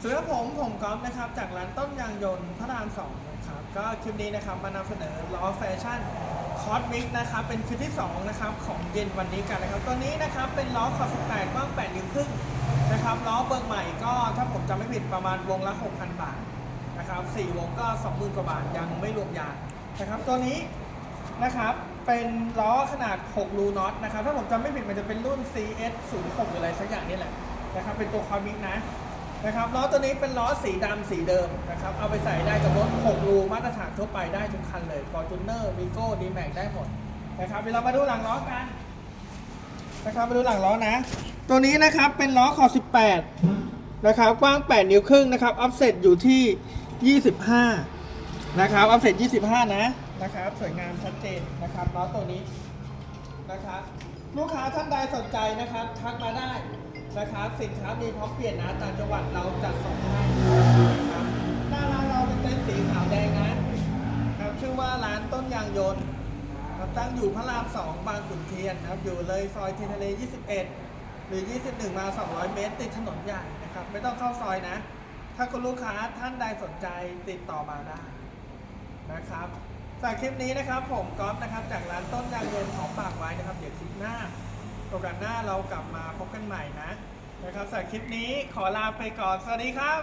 สวัสดีครับผมผมก๊อฟนะครับจากร้านต้นยางยนต์พระรามสองนะครับก็คลิปนี้นะครับมานำเสนอล้อแฟชั่นคอสมิกนะครับเป็นคลิปที่สองนะครับของเย็นวันนี้กันนะครับตัวนี้นะครับเป็นล้อขอบ18กว้าง8นิ้วครึ่งนะครับล้อเบิร์ใหม่ก็ถ้าผมจำไม่ผิดประมาณวงละ 6,000 บาทนะครับ4วงก็ 20,000กว่าบาทยังไม่รวมยางนะครับตัวนี้นะครับเป็นล้อขนาด 6 รูน็อตนะครับถ้าผมจำไม่ผิดมันจะเป็นรุ่น CS 0 6 หรืออะไรสักอย่างนี่แหละนะครับเป็นตัวคอสมิกนะ นะครับล้อตัวนี้เป็นล้อสีดำสีเดิมนะครับเอาไปใส่ได้กับรถ6รูมาตรฐานทั่วไปได้ทุกคันเลย Fortuner Vigo d m a x ได้หมดนะครับเดี๋ยวเรามาดูหลังล้อกันนะครับมาดูหลังล้อนะ ตัวนี้นะครับเป็นล้อขอบ18 นะครับกว้าง 8 นิ้วครึ่งนะครับอัพเซตอยู่ที่ 25 นะครับอัพเซต25 นะนะครับสวยงามชัดเจนนะครับล้อตัวนี้นะครับลูกค้าท่านใดสนใจนะครับทักมาได้ นะครับสินค้ามีพร้อมเปลี่ยนนะต่างจังหวัดเราจัดส่งให้นะครับหน้าร้านเราเป็นเต็นท์สีขาวแดงนะครับชื่อว่าร้านต้นยางยนต์ครับตั้งอยู่พระราม2บางขุนเทียนนะครับอยู่เลยซอยเทียนทะเล 21 หรือ 21 มา 200 เมตร ติดถนนใหญ่นะครับไม่ต้องเข้าซอยนะ ถ้าคุณลูกค้าท่านใดสนใจติดต่อมาได้นะครับสำหรับคลิปนี้นะครับผมก๊อฟนะครับจากร้านต้นยางยนต์ของฝากไว้นะครับ เดี๋ยวคลิปหน้า โอกาสหน้าเรากลับมาพบกันใหม่นะนะครับสำหรับคลิปนี้ขอลาไปก่อน สวัสดีครับ